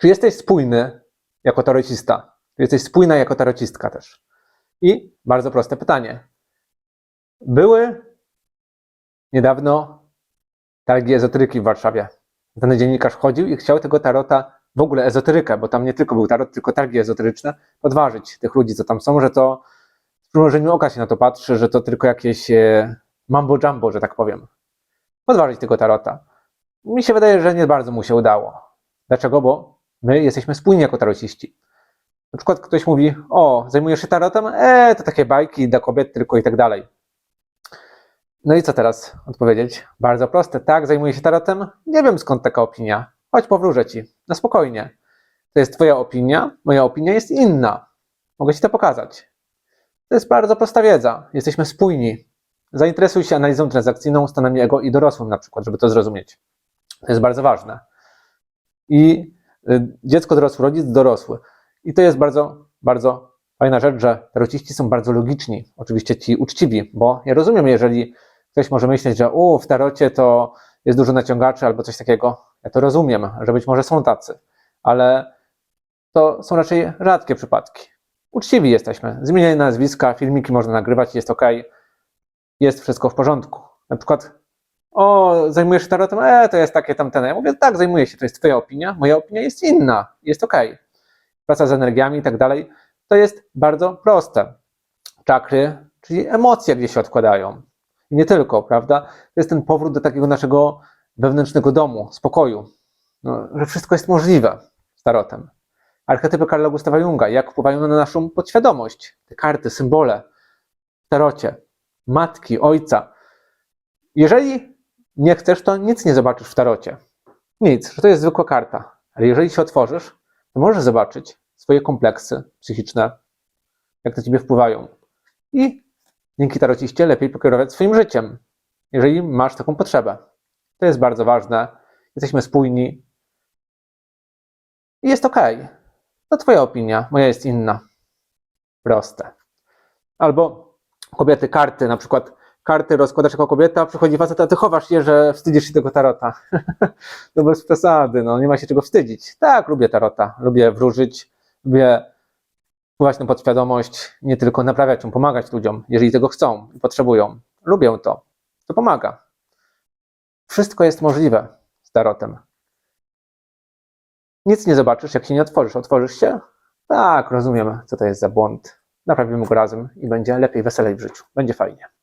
Czy jesteś spójny jako tarocista? Czy jesteś spójna jako tarocistka też? I bardzo proste pytanie. Były niedawno targi ezoteryki w Warszawie. Ten dziennikarz chodził i chciał tego tarota, w ogóle ezoterykę, bo tam nie tylko był tarot, tylko targi ezoteryczne, podważyć tych ludzi, co tam są, że to z przymrużeniem oka się na to patrzy, że to tylko jakieś e, mambo jumbo, że tak powiem. Podważyć tego tarota. Mi się wydaje, że nie bardzo mu się udało. Dlaczego? Bo my jesteśmy spójni jako tarociści. Na przykład ktoś mówi, o, zajmujesz się tarotem? E, to takie bajki dla kobiet tylko i tak dalej. No i co teraz odpowiedzieć? Bardzo proste. Tak, zajmuję się tarotem? Nie wiem skąd taka opinia. Chodź, powróżę ci. Na spokojnie. To jest twoja opinia, moja opinia jest inna. Mogę ci to pokazać. To jest bardzo prosta wiedza. Jesteśmy spójni. Zainteresuj się analizą transakcyjną, stanami ego i dorosłym na przykład, żeby to zrozumieć. To jest bardzo ważne. I dziecko dorosły, rodzic dorosły. I to jest bardzo, bardzo fajna rzecz, że tarociści są bardzo logiczni. Oczywiście ci uczciwi, bo ja rozumiem, jeżeli ktoś może myśleć, że u, w tarocie to jest dużo naciągaczy albo coś takiego. Ja to rozumiem, że być może są tacy, ale to są raczej rzadkie przypadki. Uczciwi jesteśmy. Zmieniaj nazwiska, filmiki można nagrywać, jest ok. Jest wszystko w porządku. Na przykład, o, zajmujesz się tarotem? E, to jest takie tamtene. Ja mówię, tak, zajmuję się, to jest twoja opinia, moja opinia jest inna, jest ok. Praca z energiami i tak dalej, to jest bardzo proste. Czakry, czyli emocje gdzie się odkładają. I nie tylko, prawda? To jest ten powrót do takiego naszego wewnętrznego domu, spokoju. No, że wszystko jest możliwe z tarotem. Archetypy Karla Gustawa Junga, jak wpływają na naszą podświadomość. Te karty, symbole w tarocie. Matki, ojca. Jeżeli nie chcesz, to nic nie zobaczysz w tarocie. Nic, że to jest zwykła karta. Ale jeżeli się otworzysz, to możesz zobaczyć swoje kompleksy psychiczne, jak na ciebie wpływają. I dzięki tarociście lepiej pokierować swoim życiem, jeżeli masz taką potrzebę. To jest bardzo ważne. Jesteśmy spójni. I jest ok. To Twoja opinia, moja jest inna. Proste. Albo kobiety, karty, na przykład karty rozkładasz jako kobieta, przychodzi facet, a ty chowasz je, że wstydzisz się tego tarota. no bez przesady, no nie ma się czego wstydzić. Tak, lubię tarota, lubię wróżyć, lubię wpływać na podświadomość, nie tylko naprawiać ją, pomagać ludziom, jeżeli tego chcą i potrzebują. Lubię to. To pomaga. Wszystko jest możliwe z tarotem. Nic nie zobaczysz, jak się nie otworzysz. Otworzysz się? Tak, rozumiem, co to jest za błąd. Naprawimy go razem i będzie lepiej, weselej w życiu. Będzie fajnie.